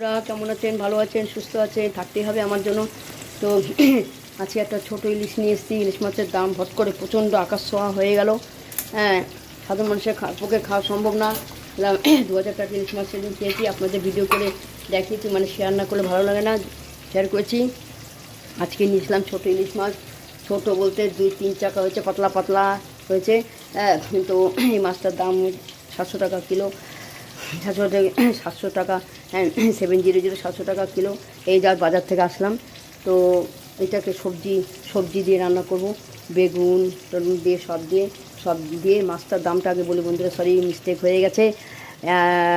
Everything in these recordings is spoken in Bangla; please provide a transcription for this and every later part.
আপনারা কেমন আছেন? ভালো আছেন? সুস্থ আছেন? থাকতেই হবে আমার জন্য। তো আজকে একটা ছোটো ইলিশ নিয়ে এসেছি। ইলিশ মাছের দাম ভট করে প্রচণ্ড আকাশ ছোঁয়া হয়ে গেল। হ্যাঁ সাধারণ মানুষের পক্ষে খাওয়া সম্ভব না। দু হাজার টাকা ইলিশ মাছ সেদিন খেয়েছি। আপনাদের ভিডিও করে দেখিয়েছি মানে শেয়ার না করলে ভালো লাগে না। শেয়ার করেছি। আজকে নিয়েছিলাম ছোটো ইলিশ মাছ। ছোটো বলতে দুই, তিন চাকা হয়েছে, পাতলা পাতলা হয়েছে। হ্যাঁ তো এই মাছটার দাম সাতশো টাকা কিলো। সাতশো টাকা সাতশো টাকা হ্যাঁ সেভেন জিরো জিরো সাতশো টাকা কিলো। এই যা বাজার থেকে আসলাম। তো এটাকে সবজি সবজি দিয়ে রান্না করব। বেগুন টলুন দিয়ে, সব দিয়ে সব দিয়ে মাছটার দামটা আগে বলি বন্ধুরা সরি মিস্টেক হয়ে গেছে।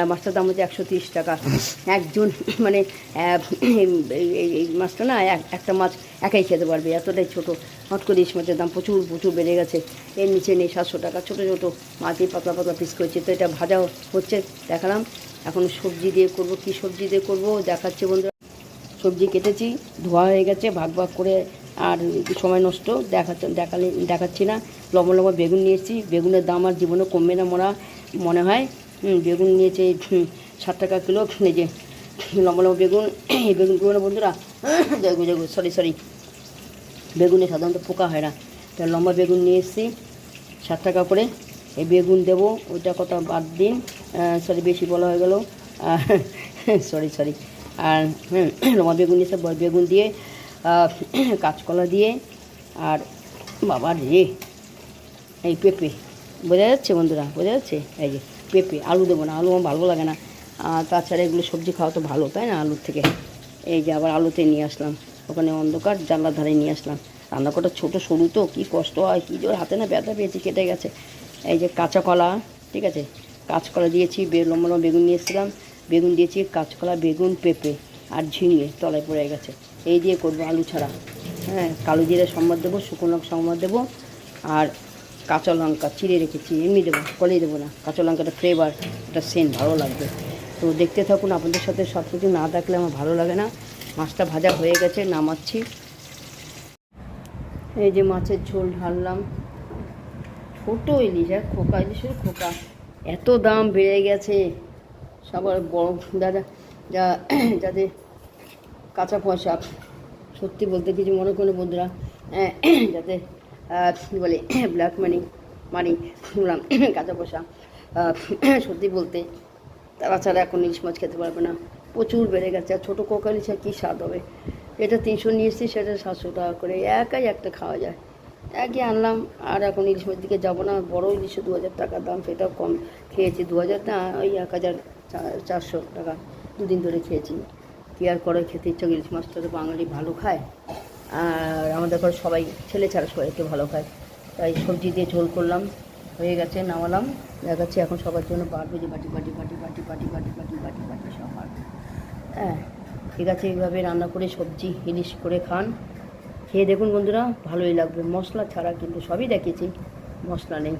মাছটার দাম হচ্ছে একশো তিরিশ টাকা। একজন মানে এই- মাছটা না, এক- একটা মাছ একাই খেতে পারবে, এতটাই ছোটো। হট করে ইলিশ মাছের দাম প্রচুর প্রচুর বেড়ে গেছে। এর নিচে নেই সাতশো টাকা, ছোটো ছোটো। মাছই পাতলা পাতলা পিস করছে। তো এটা ভাজা হচ্ছে, দেখালাম। এখন সবজি দিয়ে করব। কি সবজি দিয়ে করব? দেখাচ্ছে বন্ধুরা। সবজি কেটেছি, ধোয়া হয়ে গেছে, ভাগ ভাগ করে আর সময় নষ্ট। দেখাচ্ছে দেখালে, দেখাচ্ছি না। লম্বা লম্বা বেগুন নিয়ে এসেছি বেগুনের দাম আর জীবনে কমবে না মরা, মনে হয়। বেগুন নিয়েছে ষাট টাকা কিলো। যে লম্বা লম্বা বেগুন, এই বেগুনগুলো বন্ধুরা? দেখো দেখো সরি সরি বেগুনে সাধারণত পোকা হয় না। তা লম্বা বেগুন নিয়ে এসেছি ষাট টাকা করে। এই বেগুন দেবো, ওইটা কথা বাদ দিন। সরি বেশি বলা হয়ে গেল। সরি সরি আর লম্বা বেগুন এসে বেগুন দিয়ে কাঁচকলা দিয়ে, আর বাবার রে, এই পেঁপে। বোঝা যাচ্ছে বন্ধুরা? বোঝা যাচ্ছে? এই যে পেঁপে, আলু দেবো না, আলু আমার ভালো লাগে না। তাছাড়া এগুলো সবজি খাওয়া তো ভালো, তাই না? আলুর থেকে। এই যে আবার আলুতে নিয়ে আসলাম। ওখানে অন্ধকার, জানলার ধারে নিয়ে আসলাম। রান্না কটা ছোটো, সরু তো, কী কষ্ট হয়, কী জোর হাতে না ব্যথা পেয়েছি, কেটে গেছে। এই যে কাঁচা কলা, ঠিক আছে? কাঁচকলা দিয়েছি, বে লম্বা লম্বা বেগুন নিয়ে এসেছিলাম। বেগুন দিয়েছি কাঁচকলা বেগুন, পেঁপে আর ঝিঙে তলায় পড়ে গেছে। এই দিয়ে করব আলু ছাড়া। হ্যাঁ কালো জিরে সম্বাদ দেবো, শুকনো লঙ্কা সম্বাদ দেবো আর কাঁচা লঙ্কা চিড়ে রেখেছি, এমনি দেবো, কলেই দেবো না। কাঁচা লঙ্কাটা ফ্লেভার একটা সেন্ট ভালো লাগবে। তো দেখতে থাকুন, আপনাদের সাথে সব কিছু না থাকলে আমার ভালো লাগে না। মাছটা ভাজা হয়ে গেছে, নামাচ্ছি। এই যে মাছের ঝোল ঢাললাম। ছোটো ইলিশ, আর খোকা ইলিশের খোকা। এত দাম বেড়ে গেছে। সবার বড় দাদা, যা, যাদের কাঁচা পয়সা সত্যি বলতে কিছু মনে করে বন্ধুরা যাতে কী বলে ব্ল্যাক মানি মানি শুনলাম, কাঁচা পয়সা সত্যি বলতে তারা ছাড়া এখন ইলিশ মাছ খেতে পারবে না। প্রচুর বেড়ে গেছে। আর ছোটো কোকা ইলিশের কী স্বাদ হবে? এটা তিনশো নিয়ে এসেছি, সেটা সাতশো টাকা করে। একাই একটা খাওয়া যায়। একই আনলাম, আর এখন ইলিশ মাছের দিকে যাব না। বড় ইলিশে দু হাজার টাকার দাম, সেটাও কম খেয়েছি। দু হাজার না, ওই এক হাজার চা- চারশো টাকা দুদিন ধরে খেয়েছি। কি আর করে, খেতে ইচ্ছা ইলিশ মাছটা তো বাঙালি ভালো খায়। আর আমাদের ঘরে সবাই, ছেলে ছাড়া সবাই একটু ভালো খায়। তাই সবজি দিয়ে ঝোল করলাম। হয়ে গেছে নামালাম দেখাচ্ছি এখন সবার জন্য বাড়বে যে বাটি বাটি বাটি বাটি বাটি বাটি বাটি বাটি বাটি সব বাড়বে হ্যাঁ ঠিক আছে এইভাবে রান্না করে সবজি ইলিশ করে খান খেয়ে দেখুন বন্ধুরা ভালোই লাগবে মশলা ছাড়া কিন্তু সবই দেখেছি মশলা নেই